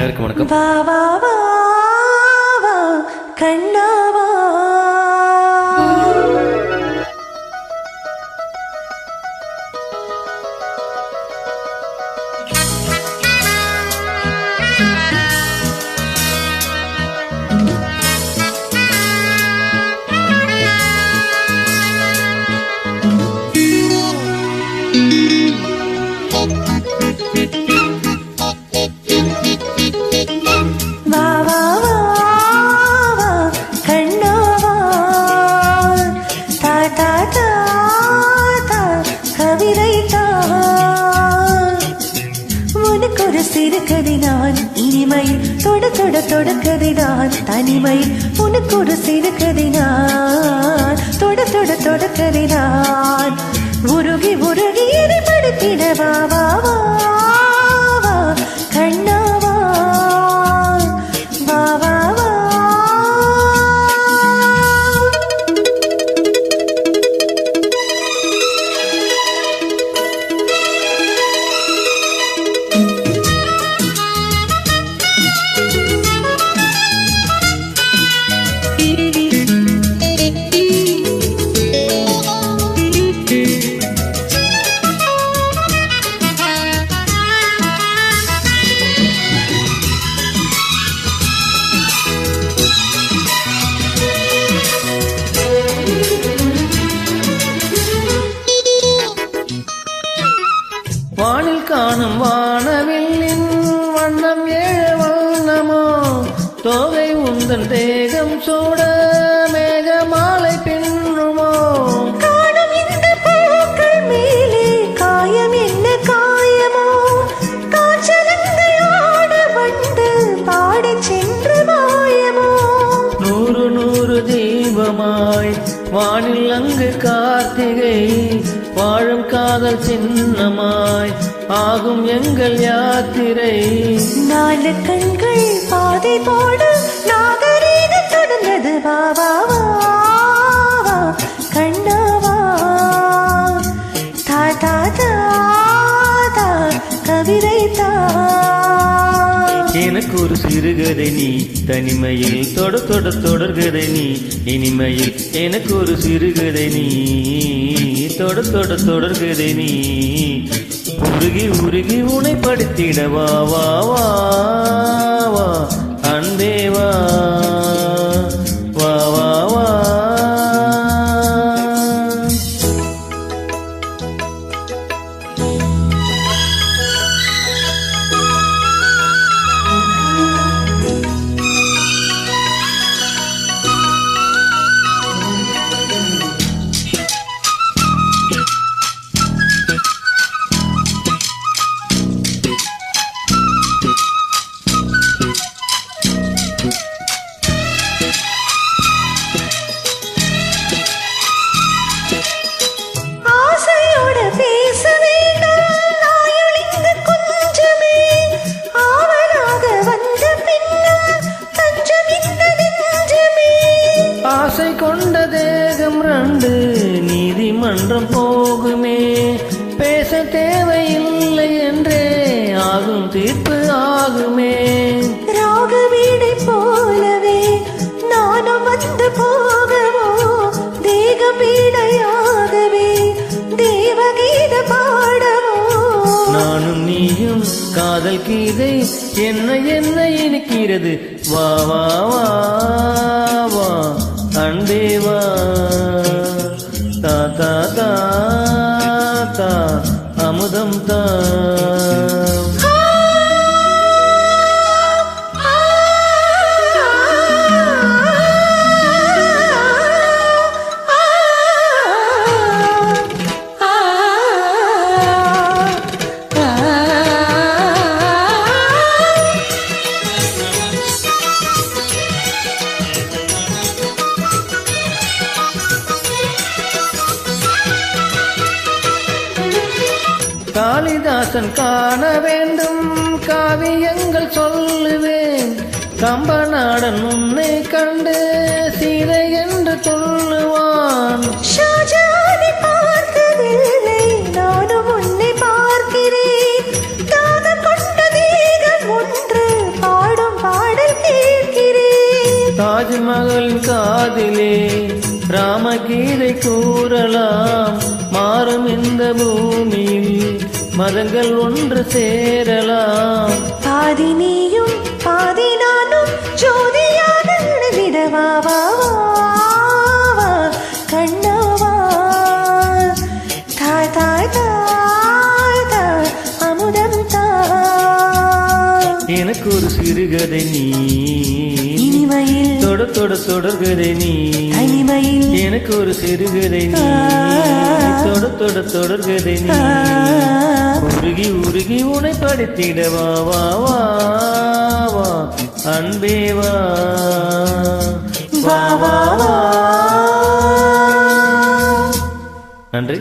அனைவருக்கும் வணக்கம். கண்ணா. உனக்கு ஒரு சிறுகதை நான் இனிமையில் தொட தொட தொடக்கதை நான் தனிமையில் உனக்கு ஒரு சிறுகதை நான் தொட தொட தொடக்கதை நான் வானில் காணும் வானவில்லின் வண்ணம் ஏழு வண்ணமோ. தோகை உந்தன் தேகம் சூட மேக மாலை பின்னுமோ. காணும் இந்த பூக்கள் மேலே காயம் என்ன காயமோ. காய்ச்சலங்கள் ஆட வந்து பாடிச் சென்று மாயமோ. நூறு நூறு தீபமாய் வானில் அங்கு கார்த்திகை வாழும் காதல் சின்னமாய் ஆகும் எங்கள் யாத்திரை. நாலு கண்கள் பாதை போட. நாகரீகம் தொடர்ந்தது. வா வா வா வா கண்ணாவா தா தா தா தா கவிதை தா. எனக்கு ஒரு சிறுகதை நீ தனிமையில் தொட தொட தொடர்கதை நீ இனிமையில் எனக்கு ஒரு சிறுகதை நீ தொட தொட தொடர்கதை நீ. உருகி உருகி உனை படுத்திடவா வா வா. தீர்ப்பு ஆகுமே. ராக வீடை போலவே நானும் வந்து போகவோ தேக பீடையாகவே தேவகீத பாடவோ. நானும் நீயும் காதல் கீதை என்ன என்ன இனிக்கிறது. வா வா வா வா அன்பே காளிதாசன் காண வேண்டும். காவியங்கள் சொல்லுவேன். கம்பநாடன் உன்னை கண்டு சீதை என்று சொல்லுவான். தாஜ்மகளின் காதிலே ராமகீதை கூறலாம். மாறும் இந்த பூமியில் மதங்கள் ஒன்று சேரலாம். பாதி நீயும் பாதி நானும் ஜோதியாக விடவா வா வா, வா, கண்ணாவா. தாய் தாய் தாய் தாய் அமுதம் தாய். எனக்கு ஒரு சிறுகதை நீ. இனிமையில் தொட தொட தொடர்கதை நீ. எனக்கு ஒரு சிறுகதை நீ. தொட தொட தொடர்கதை நீ. உருகி உருகி உனை படித்திட வா வா வா வா. அன்பே வா. வா வா வா. நன்றி.